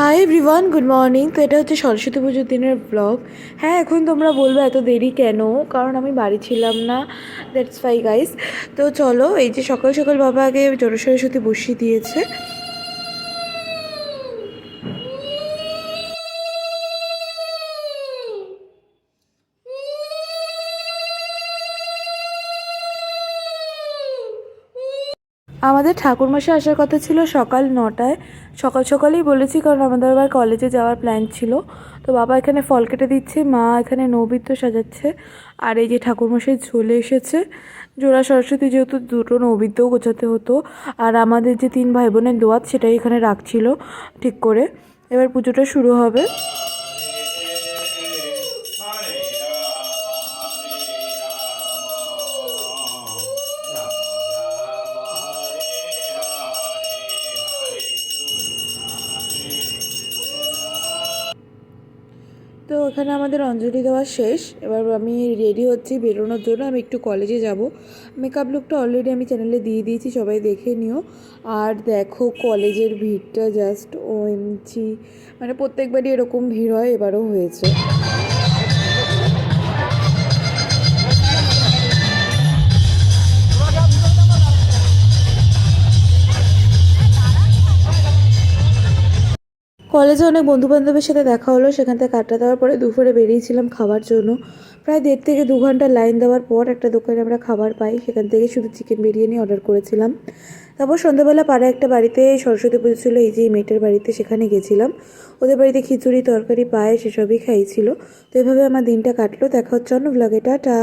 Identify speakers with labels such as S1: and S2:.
S1: Hi everyone good morning তো এটা হচ্ছে সরস্বতী পুজোর দিনের ব্লগ হ্যাঁ এখন তোমরা বলবে এত দেরি কেন? কারণ আমি বাড়ি ছিলাম না। দ্যাটস ফাই গাইস তো চলো, এই যে সকাল সকাল বাবা আগে সরস্বতী বসিয়ে দিয়েছে। আমাদের ঠাকুরমশাই আসার কথা ছিল সকাল নটায়। সকাল সকালেই বলেছি, কারণ আমাদের আবার কলেজে যাওয়ার প্ল্যান ছিল। তো বাবা এখানে ফল কেটে দিচ্ছে, মা এখানে নৈবেদ্য সাজাচ্ছে, আর এই যে ঠাকুরমশাই চলে এসেছে। জোড়া সরস্বতী যেহেতু দুটো নৈবেদ্যও গোছাতে হতো, আর আমাদের যে তিন ভাই বোনের দোয়াত সেটাই এখানে রাখছিল ঠিক করে। এবার পুজোটা শুরু হবে। তো ওখানে আমাদের অঞ্জলি দেওয়া শেষ। এবার আমি রেডি হচ্ছি বেরোনোর জন্য। আমি একটু কলেজে যাব। মেকআপ লুকটা অলরেডি আমি চ্যানেলে দিয়ে দিয়েছি, সবাই দেখে নিও। আর দেখো কলেজের ভিড়টা জাস্ট ও এমছি মানে প্রত্যেকবারই এরকম ভিড় হয়, এবারও হয়েছে। কলেজে অনেক বন্ধু বান্ধবের সাথে দেখা হলো, সেখান থেকে কাটটা দেওয়ার পরে দুপুরে বেরিয়েছিলাম খাবার জন্য। প্রায় দেড় থেকে দু ঘণ্টা লাইন দেওয়ার পর একটা দোকানে আমরা খাবার পাই, সেখান থেকে শুধু চিকেন বিরিয়ানি অর্ডার করেছিলাম। তারপর সন্ধ্যাবেলা পাড়া একটা বাড়িতে সরস্বতী পুজো ছিল, এই যে মেয়েটার বাড়িতে সেখানে গেছিলাম। ওদের বাড়িতে খিচুড়ি, তরকারি পায়ে সেসবই খাইছিল। তো এভাবে আমার দিনটা কাটলো। দেখা হচ্ছে অন্য ব্লগে টাটা!